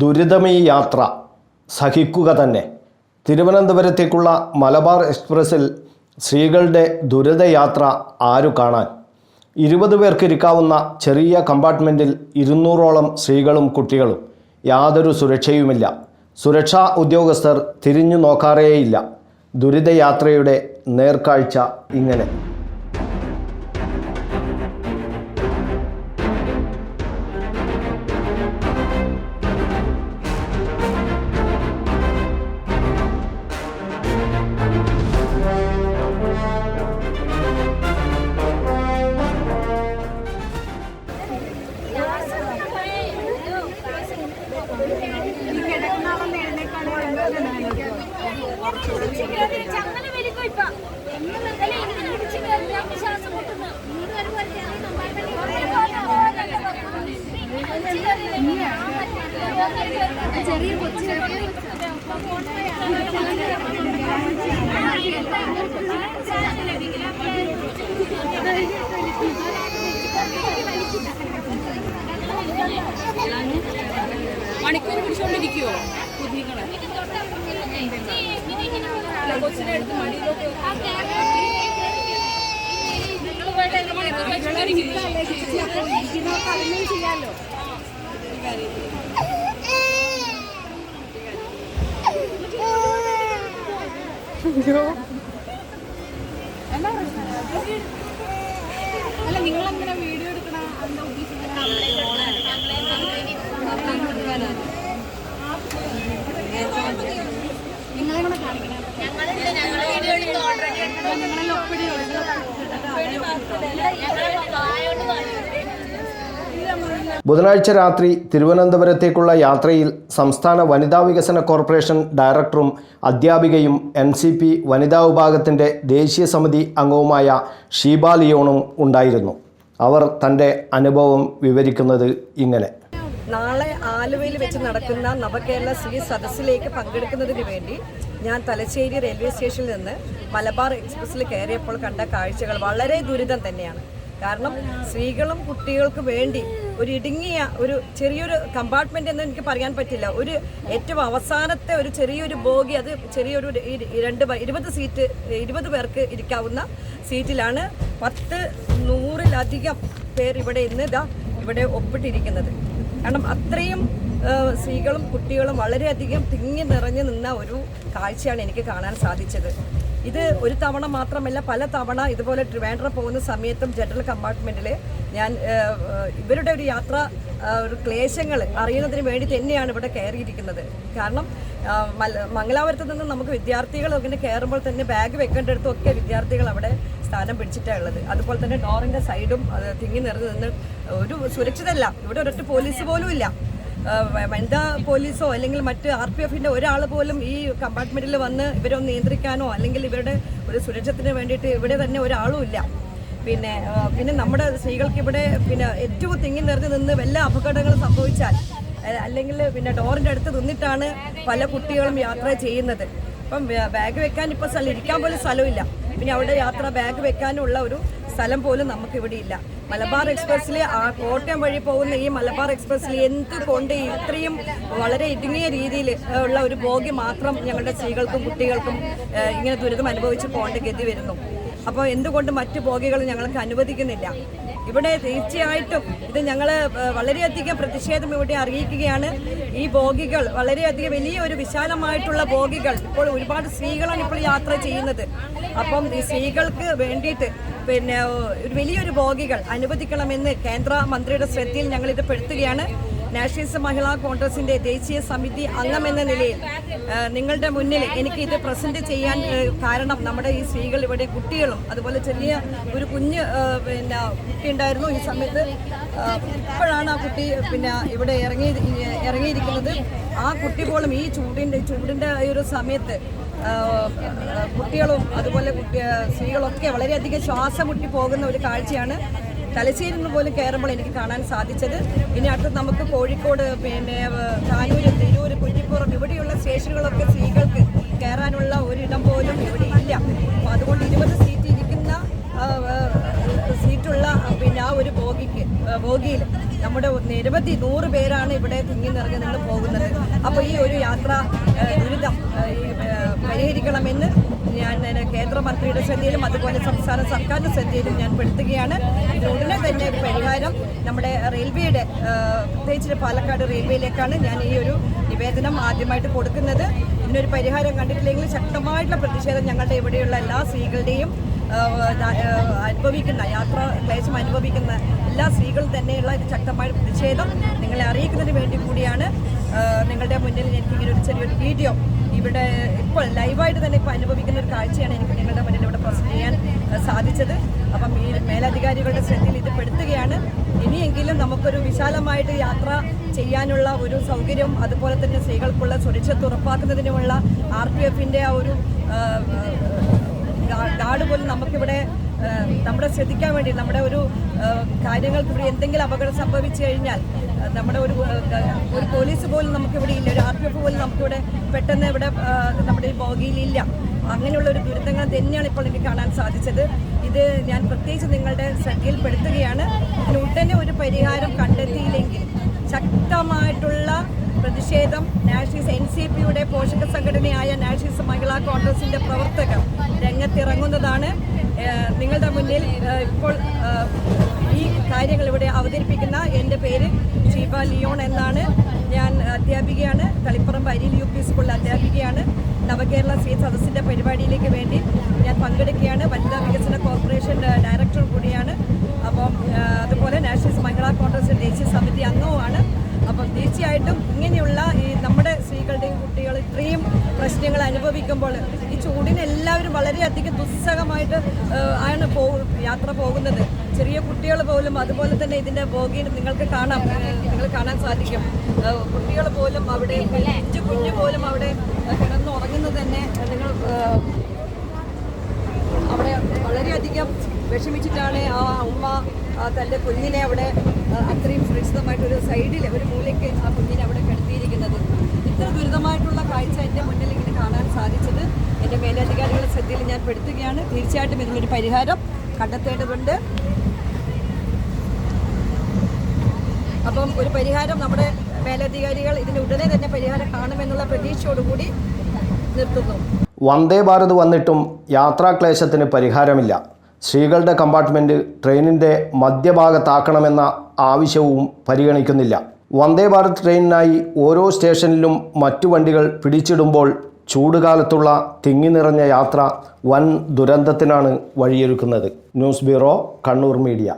ദുരിതമീ യാത്ര സഹിക്കുക തന്നെ. തിരുവനന്തപുരത്തേക്കുള്ള മലബാർ എക്സ്പ്രസ്സിൽ സ്ത്രീകളുടെ ദുരിതയാത്ര ആരു കാണാൻ? ഇരുപത് പേർക്ക് ഇരിക്കാവുന്ന ചെറിയ കമ്പാർട്ട്മെന്റിൽ ഇരുന്നൂറോളം സ്ത്രീകളും കുട്ടികളും. യാതൊരു സുരക്ഷയുമില്ല. സുരക്ഷാ ഉദ്യോഗസ്ഥർ തിരിഞ്ഞു നോക്കാറേയില്ല. ദുരിതയാത്രയുടെ നേർക്കാഴ്ച ഇങ്ങനെ. മണിക്കൂർ പിടിച്ചോണ്ടിരിക്കുവോ കുഞ്ഞുങ്ങളെ അല്ല, കൊച്ചിനെ എടുത്ത് മടിയിലോട്ട് വെച്ചോണ്ടിരിക്കുന്നു അല്ല നിങ്ങൾ അങ്ങനെ വീഡിയോ എടുക്കണ ബുധനാഴ്ച രാത്രി തിരുവനന്തപുരത്തേക്കുള്ള യാത്രയിൽ സംസ്ഥാന വനിതാ വികസന കോർപ്പറേഷൻ ഡയറക്ടറും അധ്യാപികയും എൻ സി പി വനിതാ വിഭാഗത്തിന്റെ ദേശീയ സമിതി അംഗവുമായ ഷീബ ലിയോണും ഉണ്ടായിരുന്നു. അവർ തന്റെ അനുഭവം വിവരിക്കുന്നത് ഇങ്ങനെ. നാളെ ആലുവയിൽ വെച്ച് നടക്കുന്ന നവകേരള സി സദസ്സിലേക്ക് പങ്കെടുക്കുന്നതിന് വേണ്ടി ഞാൻ തലശ്ശേരി റെയിൽവേ സ്റ്റേഷനിൽ നിന്ന് മലബാർ എക്സ്പ്രസ്സിൽ കയറിയപ്പോൾ കണ്ട കാഴ്ചകൾ വളരെ ദുരിതം തന്നെയാണ്. കാരണം സ്ത്രീകളും കുട്ടികൾക്ക് വേണ്ടി ഒരു ഇടുങ്ങിയ ഒരു ചെറിയൊരു കമ്പാർട്ട്മെന്റ് എന്ന് എനിക്ക് പറയാൻ പറ്റില്ല. ഒരു ഏറ്റവും അവസാനത്തെ ഒരു ചെറിയൊരു ബോഗി അത് ചെറിയൊരു രണ്ട് ഇരുപത് സീറ്റ് ഇരുപത് പേർക്ക് ഇരിക്കാവുന്ന സീറ്റിലാണ് പത്ത് നൂറിലധികം പേർ ഇവിടെ ഇന്ന് ഇതാ ഇവിടെ ഒപ്പിട്ടിരിക്കുന്നത്. കാരണം അത്രയും സ്ത്രീകളും കുട്ടികളും വളരെയധികം തിങ്ങി നിറഞ്ഞു നിന്ന ഒരു കാഴ്ചയാണ് എനിക്ക് കാണാൻ സാധിച്ചത്. ഇത് ഒരു തവണ മാത്രമല്ല പല തവണ ഇതുപോലെ ട്രിവാൻഡ്രം പോകുന്ന സമയത്തും ജനറൽ കമ്പാർട്ട്മെന്റിൽ ഞാൻ ഇവരുടെ ഒരു യാത്ര ഒരു ക്ലേശങ്ങൾ അറിയുന്നതിന് വേണ്ടി തന്നെയാണ് ഇവിടെ കയറിയിരിക്കുന്നത്. കാരണം മംഗലാപുരത്ത് നിന്ന് നമുക്ക് വിദ്യാർത്ഥികൾ ഇങ്ങനെ കയറുമ്പോൾ തന്നെ ബാഗ് വെക്കേണ്ടടുത്തൊക്കെ വിദ്യാർത്ഥികൾ അവിടെ സ്ഥാനം പിടിച്ചിട്ടാണ് ഉള്ളത്. അതുപോലെ തന്നെ ഡോറിന്റെ സൈഡും തിങ്ങി നിറഞ്ഞു നിന്ന് ഒരു സുരക്ഷിതല്ല. ഇവിടെ ഒരൊറ്റ പോലീസ് പോലും ഇല്ല. വനിതാ പോലീസോ അല്ലെങ്കിൽ മറ്റ് ആർ പി എഫിന്റെ ഒരാൾ പോലും ഈ കമ്പാർട്ട്മെന്റിൽ വന്ന് ഇവരെ നിയന്ത്രിക്കാനോ അല്ലെങ്കിൽ ഇവരുടെ ഒരു സുരക്ഷത്തിന് വേണ്ടിയിട്ട് ഇവിടെ തന്നെ ഒരാളും ഇല്ല. പിന്നെ പിന്നെ നമ്മുടെ സ്ത്രീകൾക്ക് ഇവിടെ പിന്നെ ഏറ്റവും തിങ്ങി നിറഞ്ഞു നിന്ന് വല്ല അപകടങ്ങളും സംഭവിച്ചാൽ അല്ലെങ്കിൽ പിന്നെ ഡോറിന്റെ അടുത്ത് നിന്നിട്ടാണ് പല കുട്ടികളും യാത്ര ചെയ്യുന്നത്. ഇപ്പം ബാഗ് വെക്കാൻ ഇപ്പോൾ സ്ഥലം ഇരിക്കാൻ പോലും സ്ഥലമില്ല. പിന്നെ അവിടെ യാത്ര ബാഗ് വെക്കാനുള്ള ഒരു സ്ഥലം പോലും നമുക്ക് ഇവിടെ ഇല്ല. മലബാർ എക്സ്പ്രസ്സിൽ ആ കോട്ടയം വഴി പോകുന്ന ഈ മലബാർ എക്സ്പ്രസ്സിൽ എന്ത് കൊണ്ട് ഇത്രയും വളരെ ഇടുങ്ങിയ രീതിയിൽ ഉള്ള ഒരു ബോഗി മാത്രം ഞങ്ങളുടെ സ്ത്രീകൾക്കും കുട്ടികൾക്കും ഇങ്ങനെ ദുരിതം അനുഭവിച്ച് പോകേണ്ട ഗതി വരുന്നു. അപ്പോൾ എന്തുകൊണ്ട് മറ്റു ബോഗികൾ ഞങ്ങൾക്ക് അനുവദിക്കുന്നില്ല? ഇവിടെ തീർച്ചയായിട്ടും ഇത് ഞങ്ങൾ വളരെയധികം പ്രതിഷേധം ഇവിടെ അറിയിക്കുകയാണ്. ഈ ബോഗികൾ വളരെയധികം വലിയ ഒരു വിശാലമായിട്ടുള്ള ബോഗികൾ ഇപ്പോൾ ഒരുപാട് സ്ത്രീകളാണ് ഇപ്പോൾ യാത്ര ചെയ്യുന്നത്. അപ്പം ഈ സ്ത്രീകൾക്ക് വേണ്ടിയിട്ട് പിന്നെ വലിയൊരു ബോഗികൾ അനുവദിക്കണമെന്ന് കേന്ദ്ര മന്ത്രിയുടെ ശ്രദ്ധയിൽ ഞങ്ങൾ ഇത് പെടുത്തുകയാണ്. നാഷണലിസ്റ്റ് മഹിളാ കോൺഗ്രസിന്റെ ദേശീയ സമിതി അംഗം എന്ന നിലയിൽ നിങ്ങളുടെ മുന്നിൽ എനിക്ക് ഇത് പ്രസന്റ് ചെയ്യാൻ കാരണം നമ്മുടെ ഈ സ്ത്രീകൾ ഇവിടെ കുട്ടികളും അതുപോലെ ചെറിയ ഒരു കുഞ്ഞ് പിന്നെ കുട്ടി ഉണ്ടായിരുന്നു ഈ സമയത്ത്. ഇപ്പോഴാണ് ആ കുട്ടി പിന്നെ ഇവിടെ ഇറങ്ങി ഇറങ്ങിയിരിക്കുന്നത്. ആ കുട്ടി പോലും ഈ ചൂടിന്റെ ചൂടിന്റെ ഈ ഒരു സമയത്ത് കുട്ടികളും അതുപോലെ കുട്ടി സ്ത്രീകളൊക്കെ വളരെയധികം ശ്വാസം മുട്ടി പോകുന്ന ഒരു കാഴ്ചയാണ് തലശ്ശേരിയിൽ നിന്ന് പോലും കയറുമ്പോൾ എനിക്ക് കാണാൻ സാധിച്ചത്. ഇനി അടുത്ത് നമുക്ക് കോഴിക്കോട് പിന്നെ താനൂര് തിരൂര് കുറ്റിപ്പുറം ഇവിടെയുള്ള സ്റ്റേഷനുകളൊക്കെ സ്ത്രീകൾക്ക് കയറാനുള്ള ഒരിടം പോലും ഇവിടെ ഇല്ല. അപ്പോൾ അതുകൊണ്ട് ഇരുപത് സീറ്റ് ഇരിക്കുന്ന സീറ്റുള്ള പിന്നെ ആ ഒരു ബോഗിക്ക് ബോഗിയിൽ നമ്മുടെ നിരവധി നൂറ് പേരാണ് ഇവിടെ തിങ്ങി നിറഞ്ഞു നിന്ന് പോകുന്നത്. അപ്പോൾ ഈ ഒരു യാത്ര ദുരിതം പരിഹരിക്കണമെന്ന് ഞാൻ കേന്ദ്രമന്ത്രിയുടെ ശ്രദ്ധയിലും അതുപോലെ സംസ്ഥാന സർക്കാരിന്റെ ശ്രദ്ധയിലും ഞാൻ പെടുത്തുകയാണ്. ഇതിനുടനെ തന്നെ ഒരു പരിഹാരം നമ്മുടെ റെയിൽവേയുടെ പ്രത്യേകിച്ച് പാലക്കാട് റെയിൽവേയിലേക്കാണ് ഞാൻ ഈ ഒരു നിവേദനം ആദ്യമായിട്ട് കൊടുക്കുന്നത്. ഇതിനൊരു പരിഹാരം കണ്ടിട്ടില്ലെങ്കിൽ ശക്തമായിട്ടുള്ള പ്രതിഷേധം ഞങ്ങളുടെ ഇവിടെയുള്ള എല്ലാ സ്ത്രീകളുടെയും അനുഭവിക്കുന്ന യാത്ര ക്ലേശം അനുഭവിക്കുന്ന എല്ലാ സ്ത്രീകളും തന്നെയുള്ള ശക്തമായ പ്രതിഷേധം നിങ്ങളെ അറിയിക്കുന്നതിന് വേണ്ടി കൂടിയാണ്. നിങ്ങളുടെ മുന്നിൽ എനിക്കിങ്ങനെ ഒരു ചെറിയൊരു വീഡിയോ ഇവിടെ ഇപ്പോൾ ലൈവായിട്ട് തന്നെ ഇപ്പോൾ അനുഭവിക്കുന്ന ഒരു കാഴ്ചയാണ് എനിക്ക് നിങ്ങളുടെ മുന്നിൽ ഇവിടെ പ്രസന്റ് ചെയ്യാൻ സാധിച്ചത്. അപ്പം ഈ മേലധികാരികളുടെ ശ്രദ്ധയിൽ ഇത് പെടുത്തുകയാണ്. ഇനിയെങ്കിലും നമുക്കൊരു വിശാലമായിട്ട് യാത്ര ചെയ്യാനുള്ള ഒരു സൗകര്യം അതുപോലെ തന്നെ സ്ത്രീകൾക്കുള്ള സുരക്ഷിത ഉറപ്പാക്കുന്നതിനുമുള്ള ആർ പി എഫിന്റെ ആ ഒരു ഗാർഡ് പോലും നമുക്കിവിടെ നമ്മുടെ ശ്രദ്ധിക്കാൻ വേണ്ടി നമ്മുടെ ഒരു കാര്യങ്ങൾക്ക് ഇവിടെ എന്തെങ്കിലും അപകടം സംഭവിച്ചു കഴിഞ്ഞാൽ നമ്മുടെ ഒരു ഒരു പോലീസ് പോലും നമുക്കിവിടെ ഇല്ല. ഒരു ആർ പി എഫ് പോലും നമുക്കിവിടെ പെട്ടെന്ന് ഇവിടെ നമ്മുടെ ഈ ബോഗിയിലില്ല. അങ്ങനെയുള്ള ഒരു ദുരിതങ്ങൾ തന്നെയാണ് ഇപ്പോൾ എനിക്ക് കാണാൻ സാധിച്ചത്. ഇത് ഞാൻ പ്രത്യേകിച്ച് നിങ്ങളുടെ ശ്രദ്ധയിൽപ്പെടുത്തുകയാണ്. ഇതിന് ഉടനെ ഒരു പരിഹാരം കണ്ടെത്തിയില്ലെങ്കിൽ ശക്തമായിട്ടുള്ള പ്രതിഷേധം നാഷണൽസ് എൻ സി പിയുടെ പോഷക സംഘടനയായ നാഷണൽസ് മഹിളാ കോൺഗ്രസിന്റെ പ്രവർത്തകർ രംഗത്തിറങ്ങുന്നതാണ്. നിങ്ങളുടെ മുന്നിൽ ഇപ്പോൾ ഈ കാര്യങ്ങൾ ഇവിടെ അവതരിപ്പിക്കുന്ന എന്റെ പേര് ഷീബ ലിയോൺ എന്നാണ് ഞാൻ അധ്യാപികയാണ്. തളിപ്പുറം അരിയിൽ യു പി സ്കൂളിലെ അധ്യാപികയാണ്. നവകേരള സ്ത്രീ സദസ്സിന്റെ പരിപാടിയിലേക്ക് വേണ്ടി ഞാൻ പങ്കെടുക്കുകയാണ്. വനിതാ വികസന കോർപ്പറേഷൻ ഡയറക്ടർ കൂടിയാണ്. അപ്പം അതുപോലെ നാഷണൽ മഹിളാ കോൺഗ്രസ് ദേശീയ സമിതി അംഗവുമാണ് അപ്പം തീർച്ചയായിട്ടും ഇങ്ങനെയുള്ള ഈ നമ്മുടെ സ്ത്രീകളുടെയും കുട്ടികൾ ഇത്രയും പ്രശ്നങ്ങൾ അനുഭവിക്കുമ്പോൾ ഈ ചൂടിന് എല്ലാവരും വളരെയധികം ദുസ്സഹമായിട്ട് ആണ് യാത്ര പോകുന്നത്. ചെറിയ കുട്ടികൾ പോലും അതുപോലെ തന്നെ ഇതിന്റെ ബോഗിയിൽ നിങ്ങൾക്ക് കാണാം. നിങ്ങൾ കാണാൻ സാധിക്കും. കുട്ടികൾ പോലും അവിടെ കുഞ്ഞു കുഞ്ഞു പോലും അവിടെ കിടന്ന് ഉറങ്ങുന്നത് തന്നെ നിങ്ങൾ അവിടെ വളരെയധികം വിഷമിച്ചിട്ടാണ് ആ തന്റെ തന്റെ കുഞ്ഞിനെ അവിടെ അത്രയും സുരക്ഷിതമായിട്ട് ഒരു സൈഡിൽ ഒരു മൂലയ്ക്ക് ആ കുഞ്ഞിനെ അവിടെ കിടത്തിയിരിക്കുന്നത്. ഇത്ര ദുരിതമായിട്ടുള്ള കാഴ്ച എന്റെ മുന്നിൽ ഇങ്ങനെ കാണാൻ സാധിച്ചത്. എന്റെ മേലധികാരികളുടെ ശ്രദ്ധയിൽ ഞാൻ പെടുത്തുകയാണ്. തീർച്ചയായിട്ടും ഇതിനൊരു പരിഹാരം കണ്ടെത്തേണ്ടതുണ്ട്. അപ്പം ഒരു പരിഹാരം നമ്മുടെ മേലധികാരികൾ ഇതിന് ഉടനെ തന്നെ പരിഹാരം കാണുമെന്നുള്ള പ്രതീക്ഷയോടുകൂടി നിർത്തുന്നു. വന്ദേ ഭാരത് വന്നിട്ടും യാത്രാക്ലേശത്തിന് പരിഹാരമില്ല. സ്ത്രീകളുടെ കമ്പാർട്ട്മെന്റ് ട്രെയിനിന്റെ മധ്യഭാഗത്താക്കണമെന്ന ആവശ്യവും പരിഗണിക്കുന്നില്ല. വന്ദേ ഭാരത് ട്രെയിനിനായി ഓരോ സ്റ്റേഷനിലും മറ്റു വണ്ടികൾ പിടിച്ചിടുമ്പോൾ ചൂടുകാലത്തുള്ള തിങ്ങി നിറഞ്ഞ യാത്ര വൻ ദുരന്തത്തിനാണ് വഴിയൊരുക്കുന്നത്. News bureau Kannur media.